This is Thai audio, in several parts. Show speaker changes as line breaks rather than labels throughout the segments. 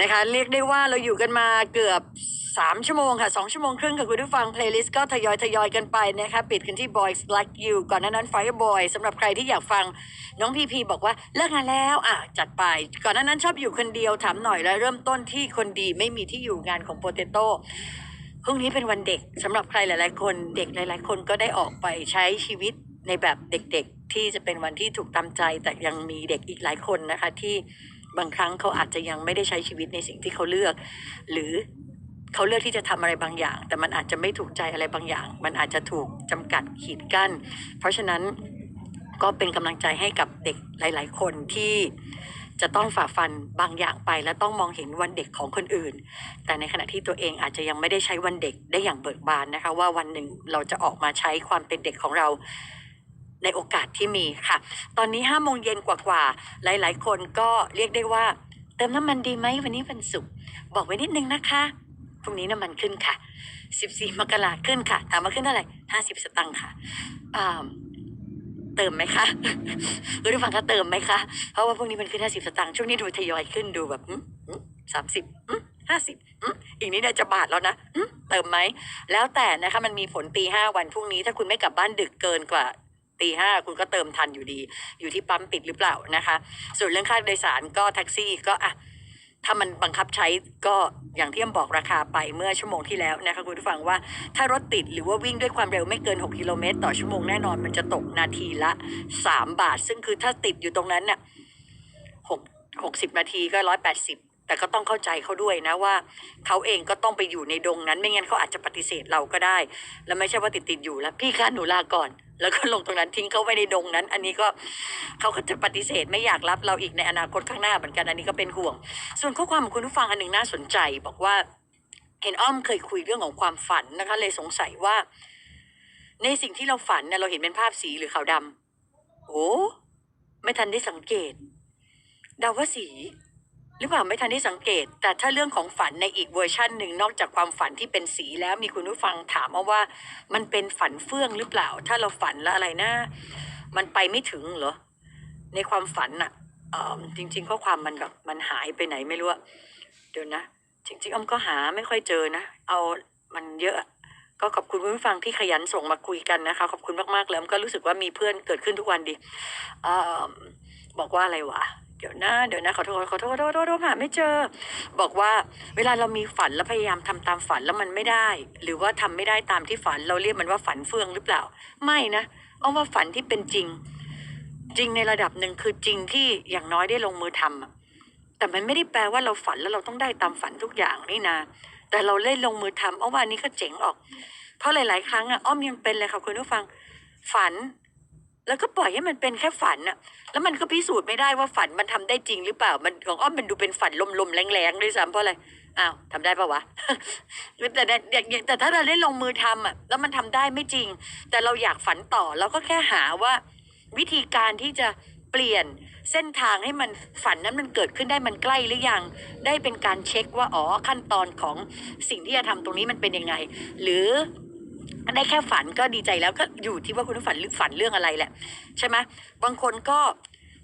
นะคะ เรียกได้ว่าเราอยู่กันมาเกือบสามชั่วโมงค่ะสองชั่วโมงครึ่งค่ะคุณผู้ฟังเพลย์ลิสต์ก็ทยอยทยอยกันไปนะคะปิดกันที่ Boys Like You ก่อนหน้านั้น Fireboy สำหรับใครที่อยากฟังน้องพีพีบอกว่าเลิกงานแล้วอะจัดไป ก่อนหน้านั้นชอบอยู่คนเดียวถามหน่อยแล้วเริ่มต้นที่คนดีไม่มีที่อยู่งานของโปเตโต้พรุ่งนี้เป็นวันเด็กสำหรับใครหลาย ๆ คนเด็กหลาย ๆ คนก็ได้ออกไปใช้ชีวิตในแบบเด็ก ๆ ที่จะเป็นวันที่ถูกตามใจแต่ยังมีเด็กอีกหลายคนนะคะที่ บางครั้งเขาอาจจะยังไม่ได้ใช้ชีวิตในสิ่งที่เขาเลือก หรือเขาเลือกที่จะทำอะไรบางอย่าง แต่มันอาจจะไม่ถูกใจอะไรบางอย่าง มันอาจจะถูกจำกัดขีดกั้น เพราะฉะนั้นก็เป็นกำลังใจให้กับเด็กหลาย ๆ คนที่จะต้องฝ่าฟันบางอย่างไป และต้องมองเห็นวันเด็กของคนอื่น แต่ในขณะที่ตัวเองอาจจะยังไม่ได้ใช้วันเด็กได้อย่างเบิกบานนะคะ ว่าวันหนึ่งเราจะออกมาใช้ความเป็นเด็กของเรา ในโอกาสที่มีค่ะ ตอนนี้ห้าโมงเย็นกว่าๆ หลาย ๆ คนก็เรียกได้ว่า เติมน้ำมันดีไหมวันนี้วันศุกร์บอกไว้นิดนึงนะคะพรุ่งนี้น้ำมันขึ้นค่ะ 14 มกราขึ้นค่ะ ถามว่าขึ้นเท่าไหร่ 50 สตังค์ค่ะเติมไหมคะรู้ได้ฟังคะเติมไหมคะ เพราะว่าพวกนี้มันขึ้น 50 สตางค์ช่วงนี้ดูทยอยขึ้นดูแบบสามสิบห้าสิบอีกนิดเดียวจะบาทแล้วนะอืมเติมไหม แล้วแต่นะคะมันมีผลตีห้าวันพรุ่งนี้ ถ้าคุณไม่กลับบ้านดึกเกินกว่า ตีห้าคุณก็เติมทันอยู่ดี อยู่ที่ปั๊มปิดหรือเปล่านะคะ ส่วนเรื่องค่าโดยสารก็แท็กซี่ก็อะถ้ามันบังคับใช้ก็อย่างที่อมบอกราคาไปเมื่อชั่วโมงที่แล้วนะคะคุณผู้ฟังว่าถ้ารถติดหรือว่าวิ่งด้วยความเร็วไม่เกิน 6 กิโลเมตร ต่อชั่วโมงแน่นอนมันจะตกนาทีละ 3 บาท ซึ่งคือถ้าติดอยู่ตรงนั้นน่ะหกหกสิบนาทีก็ร้อยแปดสิบ แต่ก็ต้องเข้าใจเขาด้วยนะว่าเขาเองก็ต้องไปอยู่ในดงนั้น ไม่งั้นเขาอาจจะปฏิเสธเราก็ได้ แล้วไม่ใช่ว่าติดติดๆอยู่แล้ว พี่คะหนูลาก่อน แล้วก็ลงตรงนั้นทิ้งเขาไว้ในดงนั้น อันนี้ก็เขาก็จะปฏิเสธไม่อยากรับเราอีกในอนาคตข้างหน้าเหมือนกันอันนี้ก็เป็นห่วง ส่วนข้อความของคุณผู้ฟังอันหนึ่งน่าสนใจ บอกว่าเห็นอ้อมเคยคุยเรื่องของความฝันนะคะ เลยสงสัยว่า ในสิ่งที่เราฝันเนี่ยเราเห็นเป็นภาพสีหรือขาวดำโอ้ไม่ทันได้สังเกตเดาว่าสี หรือเปล่าไม่ทันได้สังเกต แต่ถ้าเรื่องของฝันในอีกเวอร์ชันหนึ่งนอกจากความฝันที่เป็นสีแล้วมีคุณผู้ฟังถามมาว่า มันเป็นฝันเฟื่องหรือเปล่า ถ้าเราฝันแล้วอะไรนะ มันไปไม่ถึงเหรอ ในความฝันอะเอ่อจริง ๆ ข้อความมันแบบมันหายไปไหนไม่รู้เดี๋ยวนะ จริง ๆอ้อมก็หาไม่ค่อยเจอนะ เอามันเยอะ ก็ขอบคุณคุณผู้ฟังที่ขยันส่งมาคุยกันนะคะ ขอบคุณมากๆแล้วก็รู้สึกว่ามีเพื่อนเกิดขึ้นทุกวันดีอบอกว่าอะไรวะ เดี๋ยวนะเดี๋ยวนะขอโทษขอโทษขอโทษขอโทษขอโทษหาไม่เจอ บอกว่าเวลาเรามีฝันแล้วพยายามทำตามฝันแล้วมันไม่ได้ หรือว่าทำไม่ได้ตามที่ฝัน เราเรียกมันว่าฝันเฟื่องหรือเปล่า ไม่นะเอาว่าฝันที่เป็นจริง จริงในระดับหนึ่งคือจริงที่อย่างน้อยได้ลงมือทำอะแต่มันไม่ได้แปลว่าเราฝันแล้วเราต้องได้ตามฝันทุกอย่างนี่นะ แต่เราเล่นลงมือทำอ้อมว่านนี้ก็เจ๋งออก เพราะหลาย ๆ ครั้งอะอ้อมยังเป็นเลยค่ะคุณผู้ฟัง ฝัน แล้วก็ปล่อยให้มันเป็นแค่ฝันอะแล้วมันก็พิสูจน์ไม่ได้ว่าฝันมันทำได้จริงหรือเปล่า มันของอ้อมมันดูเป็นฝันลมๆแรงๆด้วยซ้ำเพราะอะไร อ้าวทำได้ปะวะแต่แต่แต่แต่ถ้าเราได้ลงมือทำอะแล้วมันทำได้ไม่จริง แต่เราอยากฝันต่อเราก็แค่หาว่า วิธีการที่จะเปลี่ยนเส้นทางให้มันฝันนั้นมันเกิดขึ้นได้มันใกล้หรือยัง ได้เป็นการเช็คว่าอ๋อขั้นตอนของสิ่งที่จะทำตรงนี้มันเป็นยังไง หรือ ได้แค่ฝันก็ดีใจแล้วก็อยู่ที่ว่าคุณฝันฝันเรื่องอะไรแหละ ใช่ไหมบางคนก็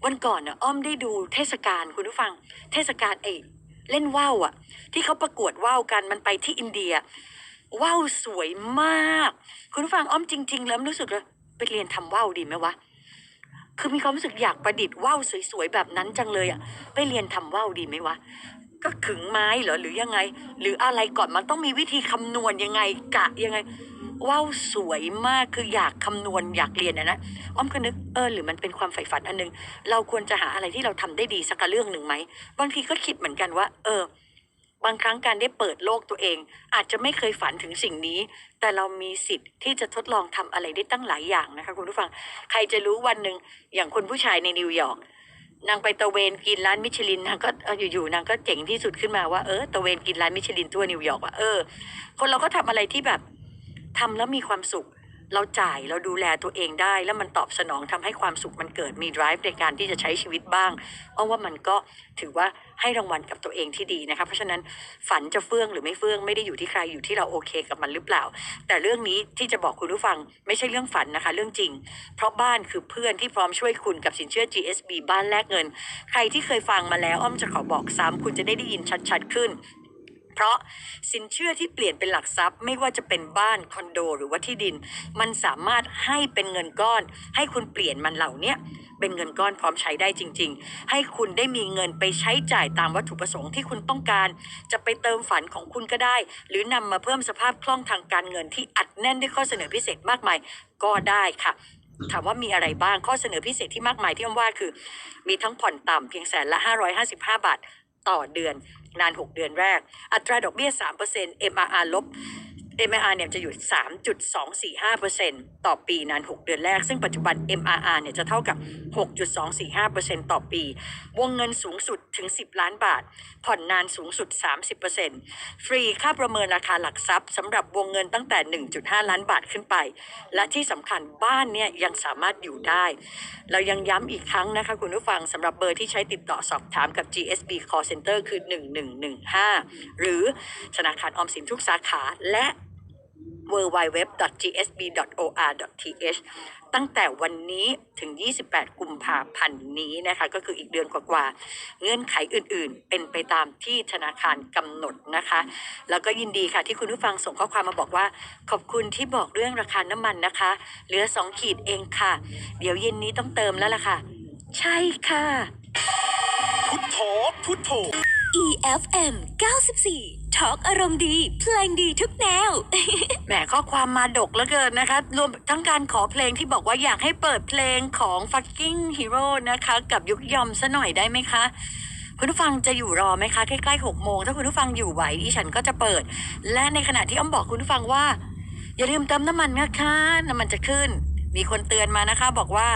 วันก่อนน่ะอ้อมได้ดูเทศกาลคุณผู้ฟัง เทศกาลไอ้เล่นว่าวอะ ที่เขาประกวดว่าวกันมันไปที่อินเดียว่าวสวยมาก คุณผู้ฟังอ้อมจริง ๆ แล้วรู้สึกเลยไปเรียนทำว่าวดีไหมวะคือมีความรู้สึกอยากประดิษฐ์ว่าวสวยๆแบบนั้นจังเลยอะไปเรียนทำว่าวดีไหมวะก็ขึงไม้เหรอหรือยังไง หรืออะไรก่อนมันต้องมีวิธีคำนวณยังไงกะยังไง ว่าวสวยมากคืออยากคำนวณอยากเรียนนะนะอ้อมก็นึกเออหรือมันเป็นความใฝ่ฝันอันหนึง เราควรจะหาอะไรที่เราทำได้ดีสักเรื่องหนึ่งไหมบางทีก็คิดเหมือนกันว่า เออ บางครั้งการได้เปิดโลกตัวเอง อาจจะไม่เคยฝันถึงสิ่งนี้ แต่เรามีสิทธิ์ที่จะทดลองทำอะไรได้ตั้งหลายอย่างนะคะคุณผู้ฟัง ใครจะรู้วันหนึ่งอย่างคนผู้ชายในนิวยอร์กนางไปตะเวนกินร้านมิชลินนางก็อยู่ๆนางก็เจ๋งที่สุดขึ้นมาว่าเออตะเวนกินร้านมิชลินทั่วนิวยอร์กว่าเออ คนเราก็ทำอะไรที่แบบ ทำแล้วมีความสุข เราจ่ายเราดูแลตัวเองได้ แล้วมันตอบสนองทำให้ความสุขมันเกิดมี drive ในการที่จะใช้ชีวิตบ้างเอาว่ามันก็ถือว่าให้รางวัลกับตัวเองที่ดีนะคะ เพราะฉะนั้นฝันจะเฟื่องหรือไม่เฟื่องไม่ได้อยู่ที่ใครอยู่ที่เราโอเคกับมันหรือเปล่า แต่เรื่องนี้ที่จะบอกคุณผู้ฟังไม่ใช่เรื่องฝันนะคะ เรื่องจริง เพราะบ้านคือเพื่อนที่พร้อมช่วยคุณกับสินเชื่อ GSB บ้านแลกเงิน ใครที่เคยฟังมาแล้วอ้อมจะขอบอกซ้ำคุณจะได้ได้ยินชัด ๆ ขึ้น เพราะสินเชื่อที่เปลี่ยนเป็นหลักทรัพย์ ไม่ว่าจะเป็นบ้านคอนโด หรือว่าที่ดิน มันสามารถให้เป็นเงินก้อน ให้คุณเปลี่ยนมันเหล่านี้เป็นเงินก้อนพร้อมใช้ได้จริง ๆ ให้คุณได้มีเงินไปใช้จ่ายตามวัตถุประสงค์ที่คุณต้องการ จะไปเติมฝันของคุณก็ได้ หรือนำมาเพิ่มสภาพคล่องทางการเงินที่อัดแน่นด้วยข้อเสนอพิเศษมากมายก็ได้ค่ะถามว่ามีอะไรบ้างข้อเสนอพิเศษที่มากมายที่อ้อมว่าคือ มีทั้งผ่อนต่ำเพียงแสนละ 555 บาทต่อเดือน นาน 6 เดือนแรก อัตราดอกเบี้ย 3% MRR ลบ MRR เนี่ยจะอยู่ 3.245%ต่อปีนาน 6 เดือนแรก ซึ่งปัจจุบัน MRR เนี่ยจะเท่ากับ 6.245%ต่อปี วงเงินสูงสุดถึง 10 ล้านบาท ผ่อนนานสูงสุด 30%ฟรีค่าประเมินราคาหลักทรัพย์สำหรับวงเงินตั้งแต่ 1.5 ล้านบาทขึ้นไป และที่สำคัญบ้านเนี่ยยังสามารถอยู่ได้ เรายังย้ำอีกครั้งนะคะคุณผู้ฟังสำหรับเบอร์ที่ใช้ติดต่อสอบถามกับ GSB Call Center คือ 1115 หรือธนาคารออมสินทุกสาขาและ www.gsb.or.th ตั้งแต่วันนี้ถึง 28 กุมภาพันธ์นี้นะคะ ก็คืออีกเดือนกว่าๆ เงื่อนไขอื่นๆ เป็นไปตามที่ธนาคารกำหนดนะคะ แล้วก็ยินดีค่ะที่คุณผู้ฟังส่งข้อความมาบอกว่า ขอบคุณที่บอกเรื่องราคาน้ำมันนะคะ เหลือ 2 ขีดเองค่ะ เดี๋ยวเย็นนี้ต้องเติมแล้วล่ะค่ะ ใช่ค่ะ
พุทโธพุทโธ
FM 94ทอล์กอารมณ์ดี เพลงดีทุกแนว
แหมข้อความมาดกเหลือเกินนะคะ รวมทั้งการขอเพลงที่บอกว่าอยากให้เปิดเพลงของ fucking hero นะคะ กับยุกยอมซะหน่อยได้ไหมคะคุณผู้ฟังจะอยู่รอไหมคะ ใกล้ๆหกโมงถ้าคุณผู้ฟังอยู่ไหวดิฉันก็จะเปิด และในขณะที่อ้อมบอกคุณผู้ฟังว่า อย่าลืมเติมน้ำมันนะคะน้ำมันจะขึ้น มีคนเตือนมานะคะ บอกว่า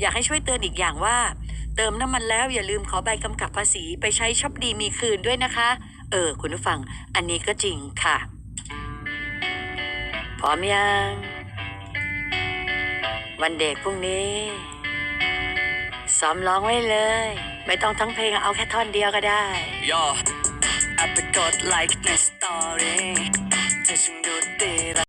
อยากให้ช่วยเตือนอีกอย่างว่า เติมน้ำมันแล้วอย่าลืมขอใบกำกับภาษีไปใช้ช็อปดีมีคืนด้วยนะคะ เออ คุณผู้ฟัง อันนี้ก็จริงค่ะ พร้อมยัง วันเด็กพรุ่งนี้ ซ้อมร้องไว้เลย ไม่ต้องทั้งเพลงเอาแค่ท่อนเดียวก็ได้
ย่ออปไปกดไลค์ในสตอรี่ถ้าฉันดูดี